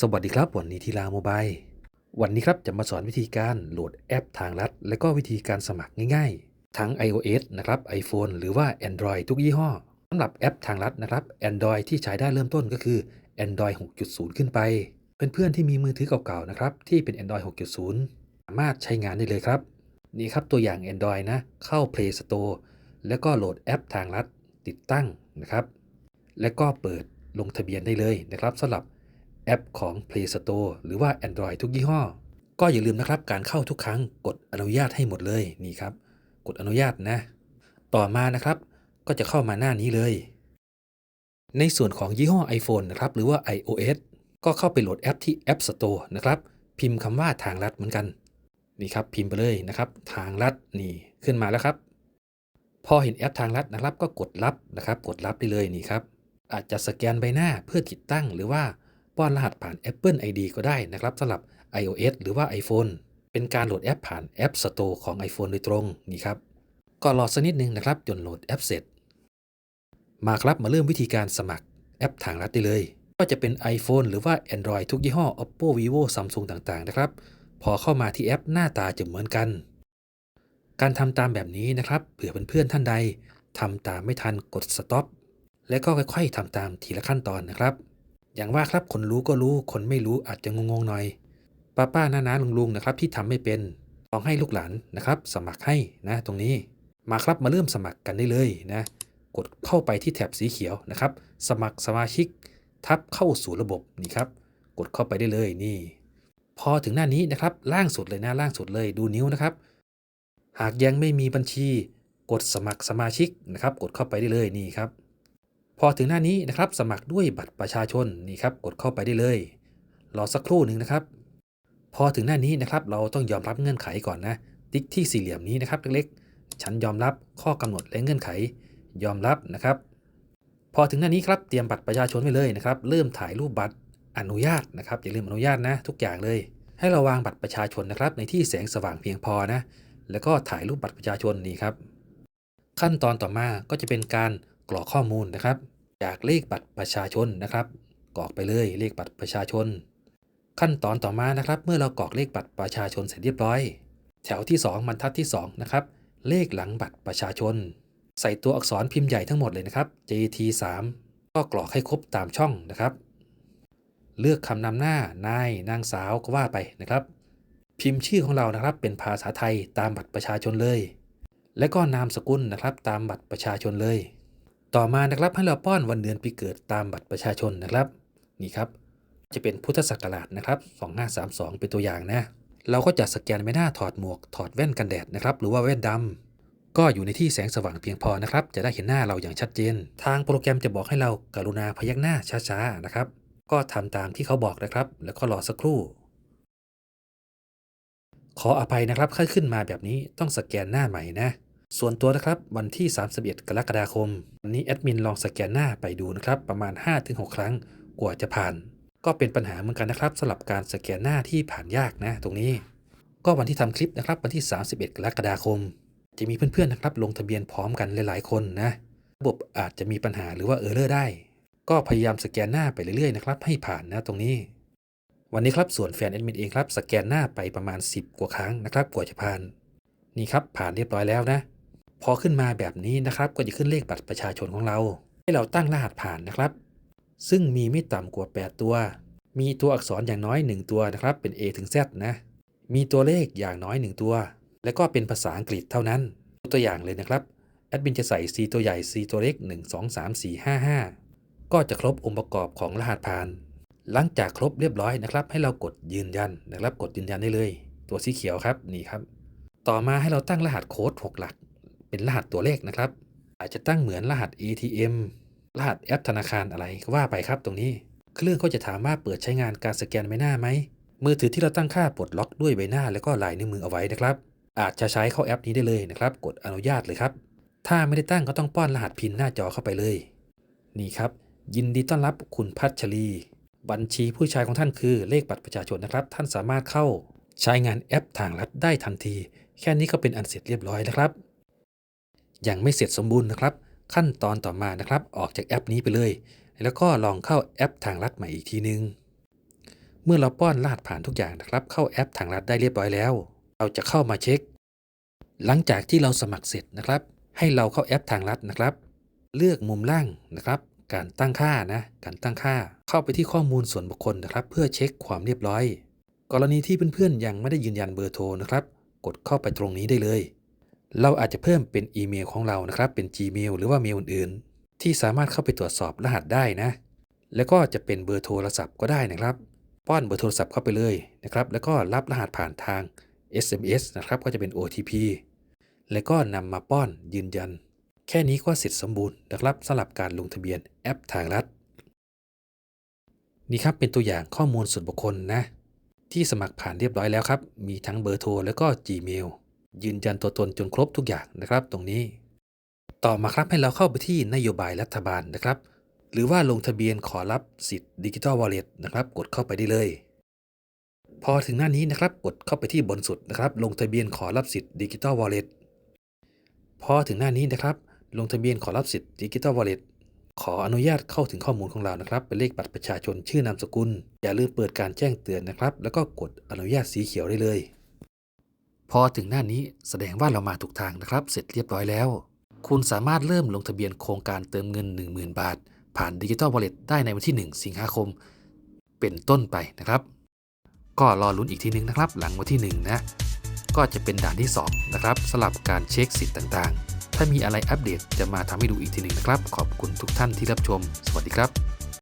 สวัสดีครับวันนี้ทีลาโมบายวันนี้ครับจะมาสอนวิธีการโหลดแอปทางลัด และก็วิธีการสมัครง่ายๆ ทั้ง iOS นะครับ iPhone หรือว่า Android ทุกยี่ห้อสำหรับแอปทางลัดนะครับ Android ที่ใช้ได้เริ่มต้นก็คือ Android 6.0 ขึ้นไป เพื่อนๆที่มีมือถือเก่าๆนะครับที่เป็น Android 6.0 สามารถใช้งานได้เลยครับ นี่ครับตัวอย่าง Android นะเข้า Play Store แล้วก็โหลดแอปทางลัดติดตั้งนะครับ และก็เปิดลงทะเบียนได้เลยนะครับสำหรับ แอปของ Play Store หรือว่า Android ทุกยี่ห้อ ก็อย่าลืมนะครับการเข้าทุกครั้งกดอนุญาตให้หมดเลยนี่ครับ กดอนุญาตนะ ต่อมานะครับก็จะเข้ามาหน้านี้เลย ในส่วนของยี่ห้อ iPhone นะครับหรือว่า iOS ก็เข้าไปโหลดแอปที่ App Store นะครับพิมพ์คำว่าทางลัดเหมือนกันนี่ครับพิมพ์ไปเลยนะครับ ทางลัดนี่ขึ้นมาแล้วครับ พอเห็นแอปทางลัดนะครับ ก็กดรับนะครับ กดรับได้เลยนี่ครับ อาจจะสแกนใบหน้าเพื่อติดตั้งหรือว่า ป้อนรหัสผ่าน Apple ID ก็ได้นะครับสำหรับ iOS หรือว่า iPhone เป็นการโหลดแอปผ่าน App Store ของ iPhone โดยตรงนี่ครับก็รอสักนิดนึงนะครับจนโหลดแอปเสร็จ มาครับมาเริ่มวิธีการสมัครแอปทางลัดได้เลย ก็จะเป็น iPhone หรือว่า Android ทุกยี่ห้อ Oppo Vivo Samsung ต่างๆนะครับ พอเข้ามาที่แอปหน้าตาจะเหมือนกัน การทำตามแบบนี้นะครับเผื่อเพื่อนๆท่านใดทำตามไม่ทันกด stop และก็ค่อยๆทำตามทีละขั้นตอนนะครับ อย่างว่าครับคนรู้ก็รู้ คนไม่รู้อาจจะงงๆหน่อย ป้าป้าน้าน้าลุงลุงนะครับ ที่ทำไม่เป็นลองให้ลูกหลานนะครับ สมัครให้นะตรงนี้มาครับมาเริ่มสมัครกันได้เลยนะ กดเข้าไปที่แถบสีเขียวนะครับ สมัครสมาชิก ทับเข้าสู่ระบบนี่ครับ กดเข้าไปได้เลยนี่ พอถึงหน้านี้นะครับ ล่างสุดเลยนะล่างสุดเลยดูนิ้วนะครับ หากยังไม่มีบัญชี กดสมัครสมาชิกนะครับ กดเข้าไปได้เลยนี่ครับ พอถึงหน้านี้นะครับสมัครด้วยบัตรประชาชนนี่ครับกดเข้าไปได้เลย รอสักครู่หนึ่งนะครับ พอถึงหน้านี้นะครับเราต้องยอมรับเงื่อนไขก่อนนะ ติ๊กที่สี่เหลี่ยมนี้นะครับเล็กๆ ฉันยอมรับข้อกำหนดและเงื่อนไข ยอมรับนะครับ พอถึงหน้านี้ครับเตรียมบัตรประชาชนไว้เลยนะครับ เริ่มถ่ายรูปบัตรอนุญาตนะครับอย่าลืมอนุญาตนะ ทุกอย่างเลย ให้เราวางบัตรประชาชนนะครับ ในที่แสงสว่างเพียงพอนะแล้วก็ถ่ายรูปบัตรประชาชนนี่ครับ ขั้นตอนต่อมาก็จะเป็นการกรอกข้อมูลนะครับ จากเลขบัตรประชาชนนะครับกรอกไปเลยเลขบัตรประชาชน ขั้นตอนต่อมานะครับ เมื่อเรากรอกเลขบัตรประชาชนเสร็จเรียบร้อย แถวที่ 2บรรทัดที่2นะครับเลขหลังบัตรประชาชน ใส่ตัวอักษรพิมพ์ใหญ่ทั้งหมดเลยนะครับ JT3 ก็กรอกให้ครบตามช่องนะครับ เลือกคำนำหน้านายนางสาวก็ว่าไปนะครับ พิมพ์ชื่อของเรานะครับเป็นภาษาไทยตามบัตรประชาชนเลย และก็นามสกุลนะครับตามบัตรประชาชนเลย ต่อมานะครับให้เราป้อนวันเดือนปีเกิดตามบัตรประชาชนนะครับนี่ครับจะเป็นพุทธศักราชนะครับ 2532 เป็นตัวอย่างนะ เราก็จะสแกนใบหน้าถอดหมวกถอดแว่นกันแดดนะครับ หรือว่าแว่นดำก็อยู่ในที่แสงสว่างเพียงพอนะครับ จะได้เห็นหน้าเราอย่างชัดเจน ทางโปรแกรมจะบอกให้เรากรุณาพยักหน้าช้าๆนะครับ ก็ทำตามที่เขาบอกนะครับ แล้วก็รอสักครู่ ขออภัยนะครับค่าขึ้นมาแบบนี้ต้องสแกนหน้าใหม่นะ ส่วนตัวนะครับวันที่ 31 กรกฎาคมวันนี้แอดมินลองสแกนหน้าไปดูนะครับประมาณ 5-6 ครั้งกว่าจะผ่าน ก็เป็นปัญหาเหมือนกันนะครับสำหรับการสแกนหน้าที่ผ่านยากนะตรงนี้ ก็วันที่ทำคลิปนะครับวันที่ 31 กรกฎาคม จะมีเพื่อนๆนะครับลงทะเบียนพร้อมกันหลายๆคนนะระบบอาจจะมีปัญหาหรือว่าเออร์เลอร์ได้ ก็พยายามสแกนหน้าไปเรื่อยๆนะครับให้ผ่านนะตรงนี้ วันนี้ครับส่วนแฟนแอดมินเองครับสแกนหน้าไปประมาณ 10 กว่าครั้งนะครับกว่าจะผ่าน นี่ครับผ่านเรียบร้อยแล้วนะ พอขึ้นมาแบบนี้นะครับก็จะขึ้นเลขบัตรประชาชนของเรา ให้เราตั้งรหัสผ่านนะครับ ซึ่งมีไม่ต่ำกว่า 8 ตัว มีตัวอักษรอย่างน้อย 1 ตัวนะครับ เป็น A ถึง Z นะ มีตัวเลขอย่างน้อย 1 ตัว และก็เป็นภาษาอังกฤษเท่านั้น ตัวอย่างเลยนะครับแอดมินจะใส่ C ตัวใหญ่ C ตัวเล็ก 1 2 3 4 5 5 ก็จะครบองค์ประกอบของรหัสผ่าน หลังจากครบเรียบร้อยนะครับ ให้เรากดยืนยันนะครับ กดยืนยันได้เลย ตัวสีเขียวครับนี่ครับ ต่อมาให้เราตั้งรหัสโค้ด 6 หลัก เป็นรหัสตัวเลขนะครับ อาจจะตั้งเหมือนรหัส ATM รหัสแอปธนาคารอะไรก็ว่าไปครับตรงนี้ เครื่องก็จะถามว่าเปิดใช้งานการสแกนใบหน้าไหม มือถือที่เราตั้งค่าปลดล็อกด้วยใบหน้า แล้วก็ลายนิ้วมือเอาไว้นะครับ อาจจะใช้เข้าแอปนี้ได้เลยนะครับ กดอนุญาตเลยครับ ถ้าไม่ได้ตั้งก็ต้องป้อนรหัสพินหน้าจอเข้าไปเลย นี่ครับ ยินดีต้อนรับคุณพัชรี บัญชีผู้ใช้ของท่านคือเลขบัตรประชาชนนะครับ ท่านสามารถเข้าใช้งานแอปทางลัดได้ทันที แค่นี้ก็เป็นอันเสร็จเรียบร้อยแล้วครับ ยังไม่เสร็จสมบูรณ์นะครับ ขั้นตอนต่อมานะครับ ออกจากแอปนี้ไปเลย แล้วก็ลองเข้าแอปทางลัดใหม่อีกทีนึง เมื่อเราป้อนรหัสผ่านทุกอย่างนะครับ เข้าแอปทางรัฐได้เรียบร้อยแล้ว เราจะเข้ามาเช็ค หลังจากที่เราสมัครเสร็จนะครับ ให้เราเข้าแอปทางรัฐนะครับ เลือกมุมล่างนะครับ การตั้งค่านะ การตั้งค่า เข้าไปที่ข้อมูลส่วนบุคคลนะครับ เพื่อเช็คความเรียบร้อย กรณีที่เพื่อนๆยังไม่ได้ยืนยันเบอร์โทรนะครับ กดเข้าไปตรงนี้ได้เลย เราอาจจะเพิ่มเป็นอีเมลของเรานะครับ เป็น Gmail หรือว่าเมลอื่นๆ ที่สามารถเข้าไปตรวจสอบรหัสได้นะ แล้วก็จะเป็นเบอร์โทรศัพท์ก็ได้นะครับ ป้อนเบอร์โทรศัพท์เข้าไปเลยนะครับ แล้วก็รับรหัสผ่านทาง SMS นะครับก็จะเป็น OTP แล้วก็นำมาป้อนยืนยัน แค่นี้ก็เสร็จสมบูรณ์นะครับสำหรับการลงทะเบียนแอปทางรัฐ นี่ครับเป็นตัวอย่างข้อมูลส่วนบุคคลนะ ที่สมัครผ่านเรียบร้อยแล้วครับ มีทั้งเบอร์โทรแล้วก็ Gmail ยืนยันตัวตนจนครบทุกอย่างนะครับ ตรงนี้ ต่อมาครับให้เราเข้าไปที่นโยบายรัฐบาลนะครับ หรือว่าลงทะเบียนขอรับสิทธิ์ดิจิทัลวอลเล็ตนะครับ กดเข้าไปได้เลย พอถึงหน้านี้นะครับ กดเข้าไปที่บนสุดนะครับ ลงทะเบียนขอรับสิทธิ์ดิจิทัลวอลเล็ตพอถึงหน้านี้นะครับ ลงทะเบียนขอรับสิทธิ์ดิจิทัลวอลเล็ตขออนุญาตเข้าถึงข้อมูลของเรานะครับ เป็นเลขบัตรประชาชนชื่อนามสกุล อย่าลืมเปิดการแจ้งเตือนนะครับ แล้วก็กดอนุญาตสีเขียวได้เลย อถึงหน้านี้แสดงว่าเรามาถูกทางนะครับ เสร็จเรียบร้อยแล้ว คุณสามารถเริ่มลงทะเบียนโครงการเติมเงิน 10,000 บาท ผ่านดิจิ t a ลวอลเล็ตได้ในวันที่ 1 สิงหาคม เป็นต้นไปนะครับ ก็รอลุ้นอีกทีนึงนะครับ หลังวันที่ 1 นะ ก็จะเป็นด่านที่ 2 นะครับสำหรับการเช็คสิทธิ์ต่างๆ ถ้ามีอะไรอัปเดตจะมาทำให้ดูอีกทีหนึ่งนะครับ ขอบคุณทุกท่านที่รับชม สวัสดีครับ